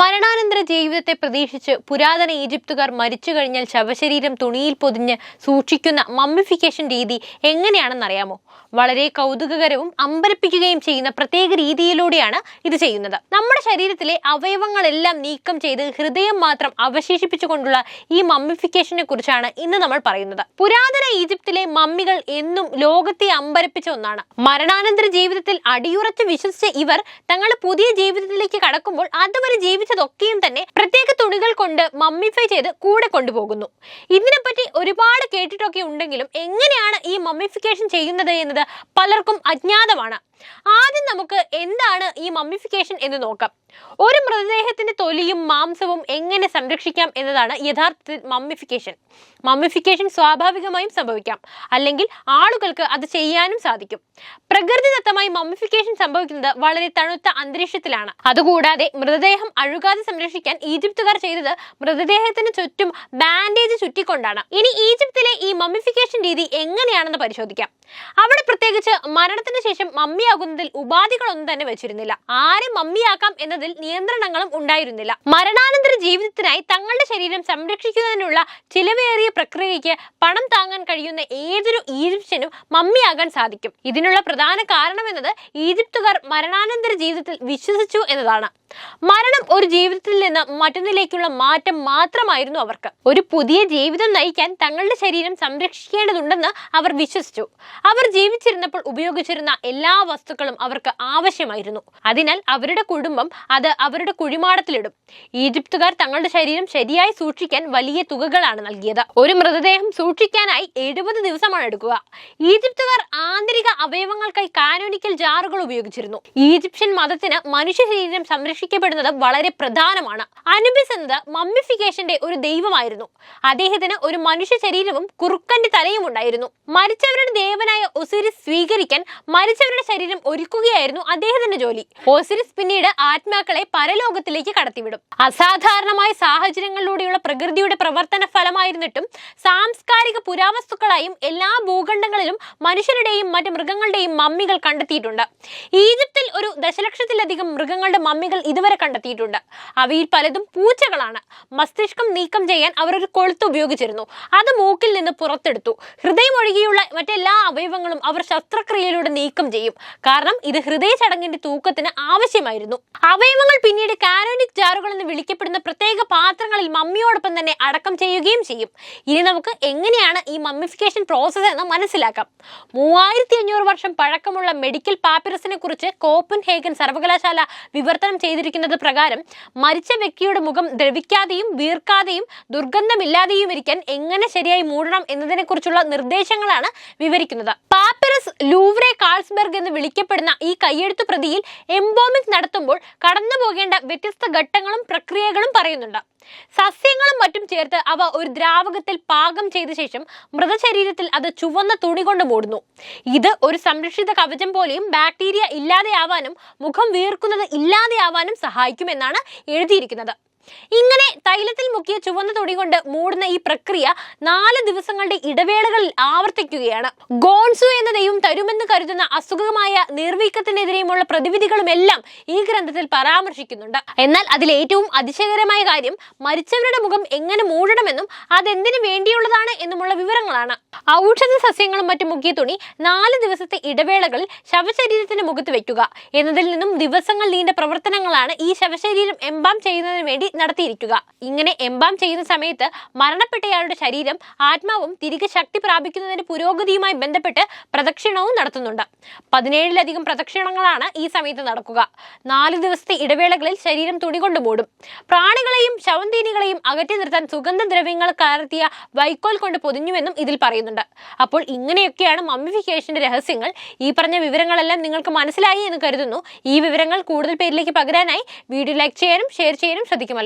മരണാനന്തര ജീവിതത്തെ പ്രതീക്ഷിച്ച് പുരാതന ഈജിപ്തുകാർ മരിച്ചു കഴിഞ്ഞാൽ ശവശരീരം തുണിയിൽ പൊതിഞ്ഞ് സൂക്ഷിക്കുന്ന മമ്മിഫിക്കേഷൻ രീതി എങ്ങനെയാണെന്നറിയാമോ വളരെ കൗതുകകരവും അമ്പരപ്പിക്കുകയും ചെയ്യുന്ന പ്രത്യേക രീതിയിലൂടെയാണ് ഇത് ചെയ്യുന്നത്. നമ്മുടെ ശരീരത്തിലെ അവയവങ്ങളെല്ലാം നീക്കം ചെയ്ത് ഹൃദയം മാത്രം അവശേഷിപ്പിച്ചുകൊണ്ടുള്ള ഈ മമ്മിഫിക്കേഷനെ കുറിച്ചാണ് ഇന്ന് നമ്മൾ പറയുന്നത്. പുരാതന ഈജിപ്തിലെ മമ്മികൾ എന്നും ലോകത്തെ അമ്പരപ്പിച്ച ഒന്നാണ്. മരണാനന്തര ജീവിതത്തിൽ അടിയുറച്ച് വിശ്വസിച്ച ഇവർ തങ്ങളുടെ പുതിയ ജീവിതത്തിലേക്ക് കടക്കുമ്പോൾ അതുവരെ ജീവിച്ചതൊക്കെയും തന്നെ പ്രത്യേക തുണികൾ കൊണ്ട് മമ്മിഫൈ ചെയ്ത് കൂടെ കൊണ്ടുപോകുന്നു. ഇതിനെപ്പറ്റി ഒരുപാട് കേട്ടിട്ടൊക്കെ ഉണ്ടെങ്കിലും എങ്ങനെയാണ് ഈ മമ്മിഫിക്കേഷൻ ചെയ്യുന്നത് എന്നത് പലർക്കും അജ്ഞാതമാണ്. ആദ്യം നമുക്ക് എന്താണ് ഈ മമ്മിഫിക്കേഷൻ എന്ന് നോക്കാം. ഒരു മൃതദേഹത്തിന്റെ തൊലിയും മാംസവും എങ്ങനെ സംരക്ഷിക്കാം എന്നതാണ് യഥാർത്ഥത്തിൽ മമ്മിഫിക്കേഷൻ. മമ്മിഫിക്കേഷൻ സ്വാഭാവികമായും സംഭവിക്കാം. അല്ലെങ്കിൽ ആളുകൾക്ക് അത് ചെയ്യാനും സാധിക്കും. പ്രകൃതിദത്തമായി മമ്മിഫിക്കേഷൻ സംഭവിക്കുന്നത് വളരെ തണുത്ത അന്തരീക്ഷത്തിലാണ്. അതുകൂടാതെ മൃതദേഹം അഴുകാതെ സംരക്ഷിക്കാൻ ഈജിപ്തുകാർ ചെയ്തത് മൃതദേഹത്തിന് ചുറ്റും ബാൻഡേജ് ചുറ്റിക്കൊണ്ടാണ്. ഇനി ഈജിപ്തിലെ ഈ മമ്മിഫിക്കേഷൻ രീതി എങ്ങനെയാണെന്ന് പരിശോധിക്കാം. അവിടെ പ്രത്യേകിച്ച് മരണത്തിന് ശേഷം മമ്മിയാകുന്നതിൽ ഉപാധികളൊന്നും തന്നെ വെച്ചിരുന്നില്ല. ആരെ മമ്മിയാക്കാം എന്നതിൽ നിയന്ത്രണങ്ങളും ഉണ്ടായിരുന്നില്ല. മരണാനന്തര ജീവിതത്തിനായി തങ്ങളുടെ ശരീരം സംരക്ഷിക്കുന്നതിനുള്ള ചിലവേറിയ പ്രക്രിയയ്ക്ക് പണം താങ്ങാൻ കഴിയുന്ന ഏതൊരു ഈജിപ്ഷ്യനും മമ്മിയാകാൻ സാധിക്കും. ഇതിനുള്ള പ്രധാന കാരണം എന്നത് ഈജിപ്തുകാർ മരണാനന്തര ജീവിതത്തിൽ വിശ്വസിച്ചു എന്നതാണ്. മരണം ഒരു ജീവിതത്തിൽ നിന്ന് മറ്റൊന്നിലേക്കുള്ള മാറ്റം മാത്രമായിരുന്നു അവർക്ക്. ഒരു പുതിയ ജീവിതം നയിക്കാൻ തങ്ങളുടെ ശരീരം സംരക്ഷിക്കേണ്ടതുണ്ടെന്ന് അവർ വിശ്വസിച്ചു. അവർ ജീവിച്ചിരുന്നപ്പോൾ ഉപയോഗിച്ചിരുന്ന എല്ലാ വസ്തുക്കളും അവർക്ക് ആവശ്യമായിരുന്നു. അതിനാൽ അവരുടെ കുടുംബം അത് അവരുടെ കുഴിമാടത്തിലിടും. ഈജിപ്തുകാർ തങ്ങളുടെ ശരീരം ശരിയായി സൂക്ഷിക്കാൻ വലിയ തുകകളാണ് നൽകിയത്. ഒരു മൃതദേഹം സൂക്ഷിക്കാനായി എഴുപത് ദിവസമാണ് എടുക്കുക. ഈജിപ്തുകാർ ആന്തരിക അവയവങ്ങൾക്കായി കാനോനിക്കൽ ജാറുകൾ ഉപയോഗിച്ചിരുന്നു. ഈജിപ്ഷ്യൻ മതത്തിന് മനുഷ്യ ശരീരം സംരക്ഷിക്കപ്പെടുന്നത് വളരെ പ്രധാനമാണ്. അനുബിസ് എന്നത് മമ്മിഫിക്കേഷന്റെ ഒരു ദൈവമായിരുന്നു. അദ്ദേഹത്തിന് ഒരു മനുഷ്യ ശരീരവും കുറുക്കന്റെ തലയും ഉണ്ടായിരുന്നു. മരിച്ചവരുടെ ദേവനായ ഒസിരിസ് സ്വീകരിക്കാൻ മരിച്ചവരുടെ ശരീരം ഒരുക്കുകയായിരുന്നു അദ്ദേഹത്തിന്റെ ജോലി. ഒസിരിസ് പിന്നീട് ആത്മാക്കളെ പരലോകത്തിലേക്ക് കടത്തിവിടും. അസാധാരണമായ സാഹചര്യങ്ങളിലൂടെയുള്ള പ്രകൃതിയുടെ പ്രവർത്തന ഫലമായിരുന്നിട്ടും സാംസ്കാരിക പുരാവസ്തുക്കളായും എല്ലാ ഭൂഖണ്ഡങ്ങളിലും മനുഷ്യരുടെയും മറ്റ് മൃഗങ്ങളുടെയും മമ്മികൾ കണ്ടെത്തിയിട്ടുണ്ട്. ഈജിപ്തിൽ ഒരു ദശലക്ഷത്തിലധികം മൃഗങ്ങളുടെ മമ്മികൾ ഇതുവരെ കണ്ടെത്തിയിട്ടുണ്ട്. അവയിൽ പലതും പൂച്ചകളാണ്. മസ്തിഷ്കം നീക്കം ചെയ്യാൻ അവർ ഒരു കൊളുത്ത് ഉപയോഗിച്ചിരുന്നു. അത് മൂക്കിൽ നിന്ന് പുറത്തെടുത്തു. ഹൃദയം ഒഴികെയുള്ള മറ്റെല്ലാ അവയവങ്ങളും അവർ ശസ്ത്രക്രിയയിലൂടെ നീക്കം ചെയ്യും. കാരണം ഇത് ഹൃദയ ചടങ്ങിന്റെ തൂക്കത്തിന് ആവശ്യമായിരുന്നു. അവയവങ്ങൾ പിന്നീട് കാരോണിക് ജാറുകൾ എന്ന് വിളിക്കപ്പെടുന്ന പ്രത്യേക പാത്രങ്ങളിൽ മമ്മിയോടൊപ്പം തന്നെ അടക്കം ചെയ്യുകയും ചെയ്യും. ഇനി നമുക്ക് എങ്ങനെയാണ് ഈ മമ്മിഫിക്കേഷൻ പ്രോസസ്സ് എന്ന് മനസ്സിലാക്കാം. മൂവായിരത്തി അഞ്ഞൂറ് വർഷം പഴക്കമുള്ള മെഡിക്കൽ പാപ്പിറസിനെ കുറിച്ച് കോപ്പൻ ഹേഗൻ സർവകലാശാല വിവർത്തനം ചെയ്തിരിക്കുന്നത് പ്രകാരം മരിച്ച വ്യക്തിയുടെ മുഖം ദ്രവിക്കാതെയും വീർക്കാതെയും ദുർഗന്ധമില്ലാതെയും ഇരിക്കാൻ എങ്ങനെ ശരിയായി മൂടണം എന്നതിനെക്കുറിച്ചുള്ള നിർദ്ദേശങ്ങളാണ് വിവരിക്കുന്നത്. പാപ്പിറസ് ലൂവ്രെ കാൾസ്ബർഗ് എന്ന് വിളിക്കപ്പെടുന്ന ഈ കയ്യെഴുത്തു പ്രതിയിൽ എംബോമിംഗ് നടത്തുമ്പോൾ കടന്നു പോകേണ്ട വ്യത്യസ്ത ഘട്ടങ്ങളും പ്രക്രിയകളും പറയുന്നുണ്ട്. സസ്യങ്ങളും മറ്റും ചേർത്ത് അവ ഒരു ദ്രാവകത്തിൽ പാകം ചെയ്ത ശേഷം മൃതശരീരത്തിൽ അത് ചുവന്ന തുണി കൊണ്ട് മൂടുന്നു. ഇത് ഒരു സംരക്ഷിത കവചം പോലെയും ബാക്ടീരിയ ഇല്ലാതെയാവാനും മുഖം വീർക്കുന്നത് ഇല്ലാതെയാവാനും സഹായിക്കുമെന്നാണ് എഴുതിയിരിക്കുന്നത്. ഇങ്ങനെ തൈലത്തിൽ മുക്കിയ ചുവന്ന തുണി കൊണ്ട് മൂടുന്ന ഈ പ്രക്രിയ നാല് ദിവസങ്ങളുടെ ഇടവേളകളിൽ ആവർത്തിക്കുകയാണ്. ഗോൺസു എന്ന ദൈവം തരുമെന്ന് കരുതുന്ന അസുഖമായ നിർവീക്കത്തിനെതിരെയുമുള്ള പ്രതിവിധികളുമെല്ലാം ഈ ഗ്രന്ഥത്തിൽ പരാമർശിക്കുന്നുണ്ട്. എന്നാൽ അതിൽ ഏറ്റവും അതിശയകരമായ കാര്യം മരിച്ചവരുടെ മുഖം എങ്ങനെ മൂടണമെന്നും അതെന്തിനു വേണ്ടിയുള്ളതാണ് എന്നുമുള്ള വിവരങ്ങളാണ്. ഔഷധ സസ്യങ്ങളും മറ്റും മുക്കിയ തുണി നാല് ദിവസത്തെ ഇടവേളകളിൽ ശവശരീരത്തിന്റെ മുഖത്ത് വയ്ക്കുക എന്നതിൽ നിന്നും ദിവസങ്ങൾ നീണ്ട പ്രവർത്തനങ്ങളാണ് ഈ ശവശരീരം എംബാം ചെയ്യുന്നതിന് വേണ്ടി നടത്തിയിരിക്കുക. ഇങ്ങനെ എംബാം ചെയ്യുന്ന സമയത്ത് മരണപ്പെട്ടയാളുടെ ശരീരം ആത്മാവും തിരികെ ശക്തി പ്രാപിക്കുന്നതിന്റെ പുരോഗതിയുമായി ബന്ധപ്പെട്ട് പ്രദക്ഷിണവും നടത്തുന്നുണ്ട്. പതിനേഴിലധികം പ്രദക്ഷിണങ്ങളാണ് ഈ സമയത്ത് നടക്കുക. നാല് ദിവസത്തെ ഇടവേളകളിൽ ശരീരം തുണികൊണ്ട് മൂടും. പ്രാണികളെയും ശവന്തീനികളെയും അകറ്റി നിർത്താൻ സുഗന്ധദ്രവ്യങ്ങൾ കലർത്തിയ വൈക്കോൽ കൊണ്ട് പൊതിഞ്ഞുവെന്നും ഇതിൽ പറയുന്നുണ്ട്. അപ്പോൾ ഇങ്ങനെയൊക്കെയാണ് മമ്മിഫിക്കേഷന്റെ രഹസ്യങ്ങൾ. ഈ പറഞ്ഞ വിവരങ്ങളെല്ലാം നിങ്ങൾക്ക് മനസ്സിലായി എന്ന് കരുതുന്നു. ഈ വിവരങ്ങൾ കൂടുതൽ പേരിലേക്ക് പകരാനായി വീഡിയോ ലൈക്ക് ചെയ്യാനും ഷെയർ ചെയ്യാനും ശ്രദ്ധിക്കുമല്ലോ.